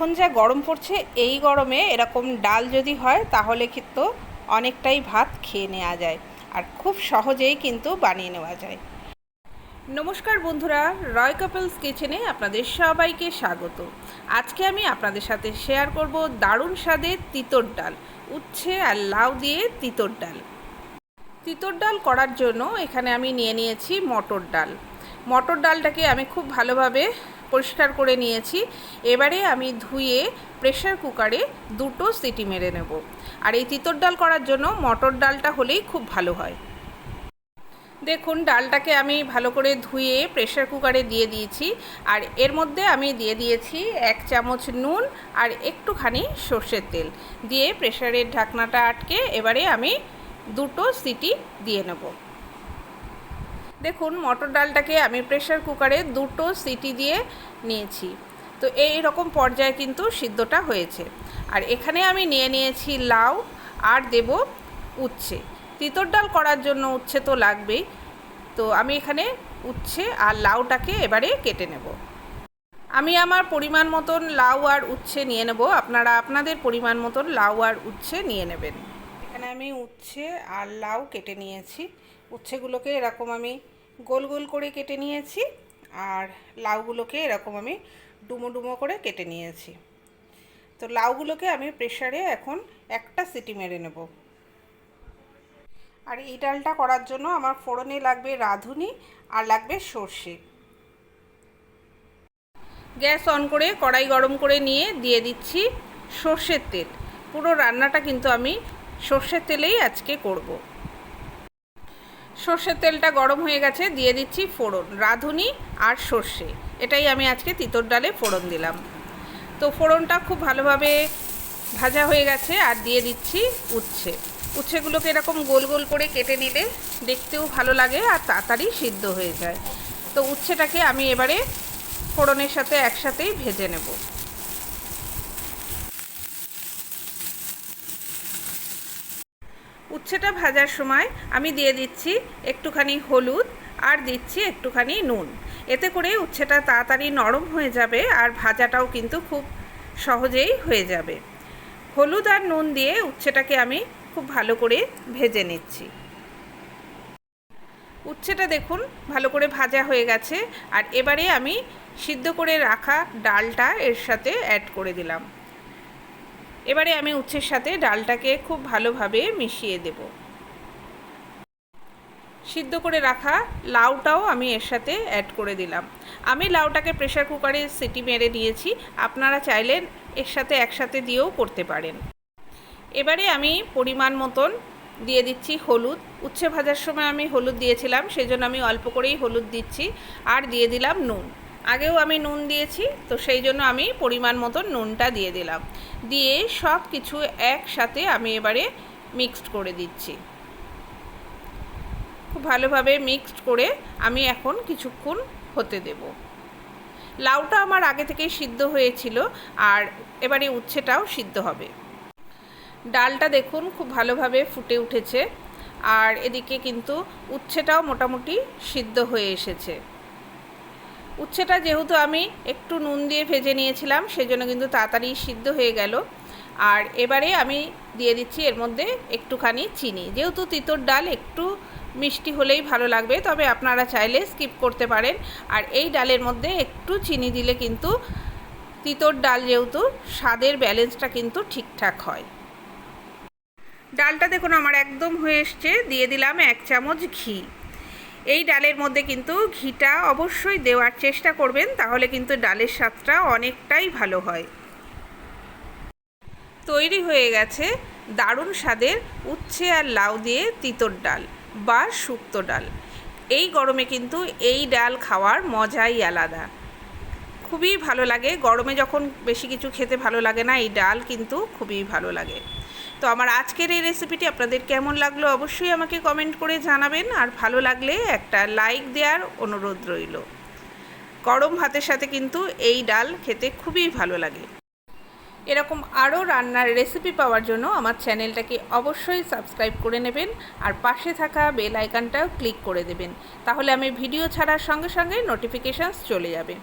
এখন যা গরম পড়ছে, এই গরমে এরকম ডাল যদি হয়, তাহলে কিন্তু অনেকটাই ভাত খেয়ে নেওয়া যায়। আর খুব সহজেই কিন্তু বানিয়ে নেওয়া যায়। নমস্কার বন্ধুরা, রয় কাপলস কিচেনে আপনাদের সবাইকে স্বাগত। আজকে আমি আপনাদের সাথে শেয়ার করব দারুণ স্বাদের তিতর ডাল, উচ্ছে আর লাউ দিয়ে তিতর ডাল। তিতর ডাল করার জন্য এখানে আমি নিয়ে নিয়েছি মটর ডাল। মটর ডালটাকে আমি খুব ভালোভাবে পরিষ্কার করে নিয়েছি। এবারে আমি ধুয়ে প্রেশার কুকারে দুটো সিটি মেরে নেব। আর এই তিতর ডাল করার জন্য মটর ডালটা হলেই খুব ভালো হয়। দেখুন, ডালটাকে আমি ভালো করে ধুয়ে প্রেশার কুকারে দিয়ে দিয়েছি। আর এর মধ্যে আমি দিয়ে দিয়েছি এক চামচ নুন আর একটুখানি সর্ষের তেল। দিয়ে প্রেশারের ঢাকনাটা আটকে এবারে আমি দুটো সিটি দিয়ে নেব। দেখুন, মটর ডালটাকে আমি প্রেশার কুকারে দুটো সিটি দিয়ে নিয়েছি। তো এই রকম পর্যায়ে কিন্তু সিদ্ধটা হয়েছে। আর এখানে আমি নিয়ে নিয়েছি লাউ আর দেব উচ্ছে। তিতর ডাল করার জন্য উচ্ছে তো লাগবেই। তো আমি এখানে উচ্ছে আর লাউটাকে এবারে কেটে নেব। আমি আমার পরিমাণ মতন লাউ আর উচ্ছে নিয়ে নেব। আপনারা আপনাদের পরিমাণ মতন লাউ আর উচ্ছে নিয়ে নেবেন। এখানে আমি উচ্ছে আর লাউ কেটে নিয়েছি। উচ্ছেগুলোকে এরকম আমি গোল গোল করে কেটে নিয়েছি আর লাউগুলোকে এরকম আমি ডুমো ডুমো করে কেটে নিয়েছি। তো লাউগুলোকে আমি প্রেশারে এখন একটা সিটি মেরে নেব। আর এই ডালটা করার জন্য আমার ফোড়নে লাগবে রাঁধুনি আর লাগবে সর্ষে। গ্যাস অন করে কড়াই গরম করে নিয়ে দিয়ে দিচ্ছি সর্ষের তেল। পুরো রান্নাটা কিন্তু আমি সর্ষের তেলেই আজকে করব। সর্ষের তেলটা গরম হয়ে গেছে, দিয়ে দিচ্ছি ফোড়ন, রাঁধুনি আর সর্ষে। এটাই আমি আজকে তিতর ডালে ফোড়ন দিলাম। তো ফোড়নটা খুব ভালোভাবে ভাজা হয়ে গেছে আর দিয়ে দিচ্ছি উচ্ছে। উচ্ছেগুলোকে এরকম গোল গোল করে কেটে নিলে দেখতেও ভালো লাগে আর তাড়াতাড়ি সিদ্ধ হয়ে যায়। তো উচ্ছেটাকে আমি এবারে ফোড়নের সাথে একসাথেই ভেজে নেব। উচ্ছেটা ভাজার সময় আমি দিয়ে দিচ্ছি একটুখানি হলুদ আর দিচ্ছি একটুখানি নুন। এতে করে উচ্ছেটা তাড়াতাড়ি নরম হয়ে যাবে আর ভাজাটাও কিন্তু খুব সহজেই হয়ে যাবে। হলুদ আর নুন দিয়ে উচ্ছেটাকে আমি খুব ভালো করে ভেজে নিচ্ছি। উচ্ছেটা দেখুন ভালো করে ভাজা হয়ে গেছে আর এবারে আমি সিদ্ধ করে রাখা ডালটা এর সাথে অ্যাড করে দিলাম। এবারে আমি উচ্ছের সাথে ডালটাকে খুব ভালোভাবে মিশিয়ে দেব। সিদ্ধ করে রাখা লাউটাও আমি এর সাথে অ্যাড করে দিলাম। আমি লাউটাকে প্রেশার কুকারে সিটি মেরে নিয়েছি, আপনারা চাইলে এর সাথে একসাথে দিয়েও করতে পারেন। এবারে আমি পরিমাণ মতন দিয়ে দিচ্ছি হলুদ। উচ্ছে ভাজার সময় আমি হলুদ দিয়েছিলাম সেই জন্য আমি অল্প করেই হলুদ দিচ্ছি, আর দিয়ে দিলাম নুন। আগেও আমি নুন দিয়েছি, তো সেই জন্য আমি পরিমাণ মতো নুনটা দিয়ে দিলাম। দিয়ে সব কিছু একসাথে আমি এবারে মিক্সড করে দিচ্ছি। খুব ভালোভাবে মিক্সড করে আমি এখন কিছুক্ষণ হতে দেব। লাউটা আমার আগে থেকেই সিদ্ধ হয়েছিল, আর এবারে উচ্ছেটাও সিদ্ধ হবে। ডালটা দেখুন খুব ভালোভাবে ফুটে উঠেছে, আর এদিকে কিন্তু উচ্ছেটাও মোটামুটি সিদ্ধ হয়ে এসেছে। উচ্ছেটা যেহেতু আমি একটু নুন দিয়ে ভেজে নিয়েছিলাম, সেজন্য কিন্তু তাড়াতাড়ি সিদ্ধ হয়ে গেল। আর এবারে আমি দিয়ে দিচ্ছি এর মধ্যে একটুখানি চিনি। যেহেতু তিতর ডাল একটু মিষ্টি হলেই ভালো লাগবে, তবে আপনারা চাইলে স্কিপ করতে পারেন। আর এই ডালের মধ্যে একটু চিনি দিলে কিন্তু তিতর ডাল যেহেতু স্বাদের ব্যালেন্সটা কিন্তু ঠিকঠাক হয়। ডালটা দেখুন আমার একদম হয়ে এসছে। দিয়ে দিলাম এক চামচ ঘি। এই ডালের মধ্যে কিন্তু ঘিটা অবশ্যই দেওয়ার চেষ্টা করবেন, তাহলে কিন্তু ডালের স্বাদটা অনেকটাই ভালো হয়। তৈরি হয়ে গেছে দারুণ স্বাদের উচ্ছে আর লাউ দিয়ে তিতর ডাল বা শুক্তো ডাল। এই গরমে কিন্তু এই ডাল খাওয়ার মজাই আলাদা। খুবই ভালো লাগে, গরমে যখন বেশি কিছু খেতে ভালো লাগে না, এই ডাল কিন্তু খুবই ভালো লাগে। তো আমার আজকের এই রেসিপিটি আপনাদের কেমন লাগল অবশ্যই আমাকে কমেন্ট করে জানাবেন। আর ভালো লাগলে একটা লাইক দেওয়ার অনুরোধ রইল। গরম ভাতের সাথে কিন্তু এই ডাল খেতে খুবই ভালো লাগে। এরকম আরও রান্নার রেসিপি পাওয়ার জন্য আমার চ্যানেলটাকে অবশ্যই সাবস্ক্রাইব করে নেবেন আর পাশে থাকা বেল আইকনটাও ক্লিক করে দেবেন। তাহলে আমি ভিডিও ছাড়ার সঙ্গে সঙ্গে নোটিফিকেশানস চলে যাবে।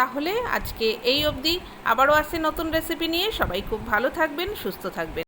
তাহলে আজকে এই অবধি। আবারও আসছে নতুন রেসিপি নিয়ে। সবাই খুব ভালো থাকবেন, সুস্থ থাকবেন।